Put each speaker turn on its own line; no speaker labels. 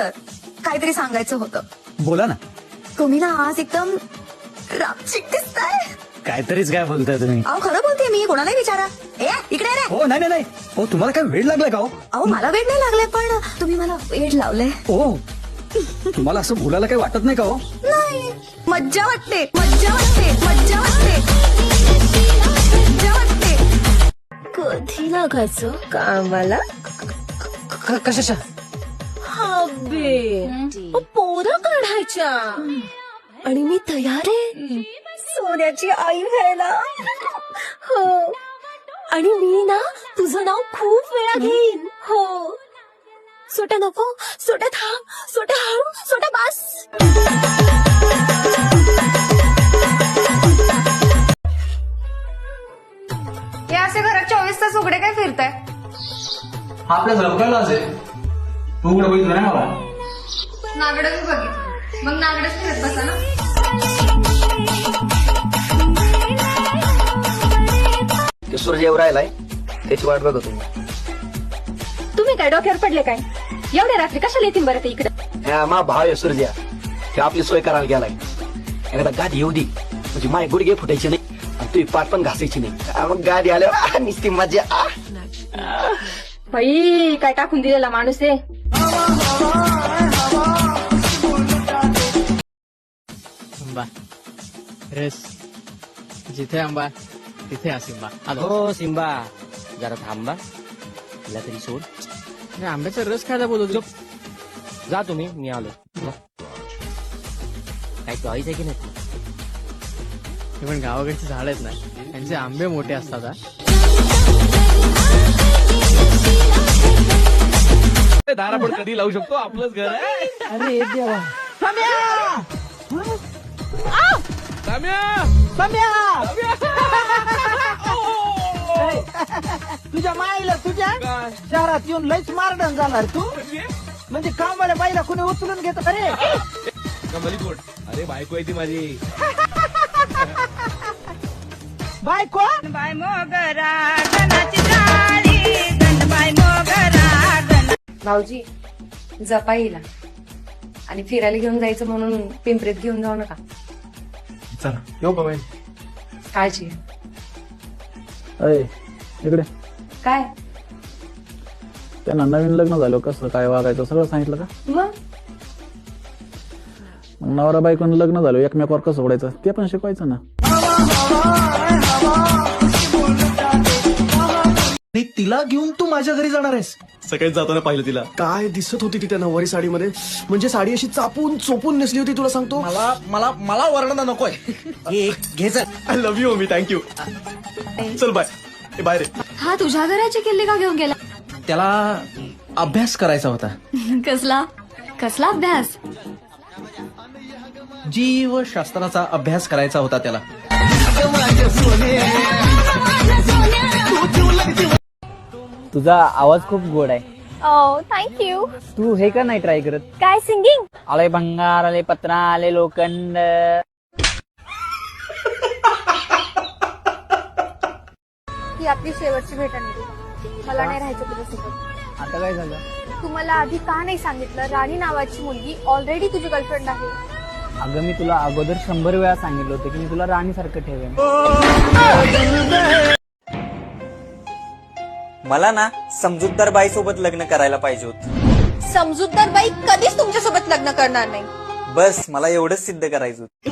Sir काहीतरी सांगायचं होतं.
बोला ना.
तुम्ही ना आज एकदम रापचिक दिसताय.
काहीतरीच काय बोलताय तुम्ही.
अहो खरं बोलते मी कोणालाही विचारा. ए इकडे रे.
हो नाही नाही नाही. हो तुम्हाला काय वेळ लागलाय का हो?
अहो मला वेळ नाही लागले पण तुम्ही मला वेळ लावले
हो. तुम्हाला असं बोलायला काही वाटत नाही का हो?
नाही. मज्जा वाटते मज्जा वाटते मज्जा वाटते. मज्जा वाटते.
कधी लागायचं कामाला?
कशाच्या?
हबे पोरं काढायच्या. आणि मी तयार आहे. सोन्याची आई व्हायला. हो. आणि मी ना तुझं नाव खूप वेळा घेईन. हो. सोटा नको. सोटा थांब. सोटा हळू. सोटा बस.
हे असे घरात चोवीस तास उघडे काय फिरताय?
आपल्या झोपायलाच आहे तू कुठे बघितलं नाही मला
नागडच बघितलं. मग नागडच फिरत बसा ना.
सूर्य येऊ राहिलाय त्याची वाट बघत तुम्ही
तुम्ही काय डोक्यावर पडले काय? एवढ्या रात्री कशाला येतील बरं ते इकडे?
ह्या मा भाव आहे सूर्या ते आपली सोय करायला गेलाय. एकदा गादी येऊ दे. म्हणजे माय गुडघे फुटायचे नाही आणि तुझी पाठ पण घासायची नाही. आ, मग गादी आल्यावर आ, नुसती मजा आ.
बाई काय टाकून दिलेला माणूस आहे?
रेस जिथे आंबा तिथे सिंबा आलो
हो सिम्बा जरा थांबा तिला तरी सोड
अरे आंब्याचा रस खायला बोलवतो
जा तुम्ही मी आलो. काही चॉईस आहे की नाही
हे पण गावाकडचे झाड आहेत ना त्यांचे आंबे मोठे असतात हा.
दारा पण कधी लावू शकतो आपलंच घर आहे
तुझ्या माईला तुझ्या शहरात येऊन लयच मारडण जाणार तू. म्हणजे? कामवाल्या बाईला कुणी उचलून घेत अरे
कमली कोट अरे बायको आहे ती माझी.
बायको?
भाऊजी जपा येईल आणि फिरायला घेऊन जायचं म्हणून पिंपरीत घेऊन जाऊ नका.
चला. येऊ का बाई?
काळजी. घ्या.
अय इकडे.
काय?
त्यांना नवीन लग्न झालं कसं काय वागायचं सगळं सांगितलं का?
मग?
मग नवरा बायकोनं लग्न झालं एकमेकावर कसं ओढायचं? ते पण शिकवायचं ना.
आणि तिला घेऊन तू माझ्या घरी जाणार आहेस.
सकाळी जाताना पाहिलं तिला.
काय दिसत होती ती त्या नऊवारी साडीमध्ये? म्हणजे साडी अशी चापून चोपून नेसली होती तुला सांगतो?
मला मला मला वर्णन नकोय. घे चल.
आय लव्ह यू मी थँक्यू चल बाय ए, बाय रे.
हा तुझ्या घराचे किल्ले का घेऊन गेला?
त्याला अभ्यास करायचा होता.
कसला? कसला अभ्यास?
जीवशास्त्राचा अभ्यास करायचा होता त्याला.
तुझा आवाज खूप गोड आहे.
ओ थँक्यू
तू हे का नाही ट्राय करत?
काय सिंगिंग
आले भंगार आले पत्रा आले लोखंड.
ही आपली शेवटची भेट आहे मला नाही राहायचं तुझ्यासोबत
आता काय झालं?
तू मला आधी का नाही सांगितलं? राणी नावाची मुलगी ऑलरेडी तुझी गर्लफ्रेंड आहे.
अगं मी तुला अगोदर शंभर वेळा सांगितलं होतं की मी तुला राणीसारखं ठेवेन.
मला ना समजूतदार बाई सोबत लग्न करायला पाहिजे होत.
समजूतदार बाई कधीच तुमच्यासोबत लग्न करणार नाही.
बस मला एवढंच सिद्ध करायचं होतं.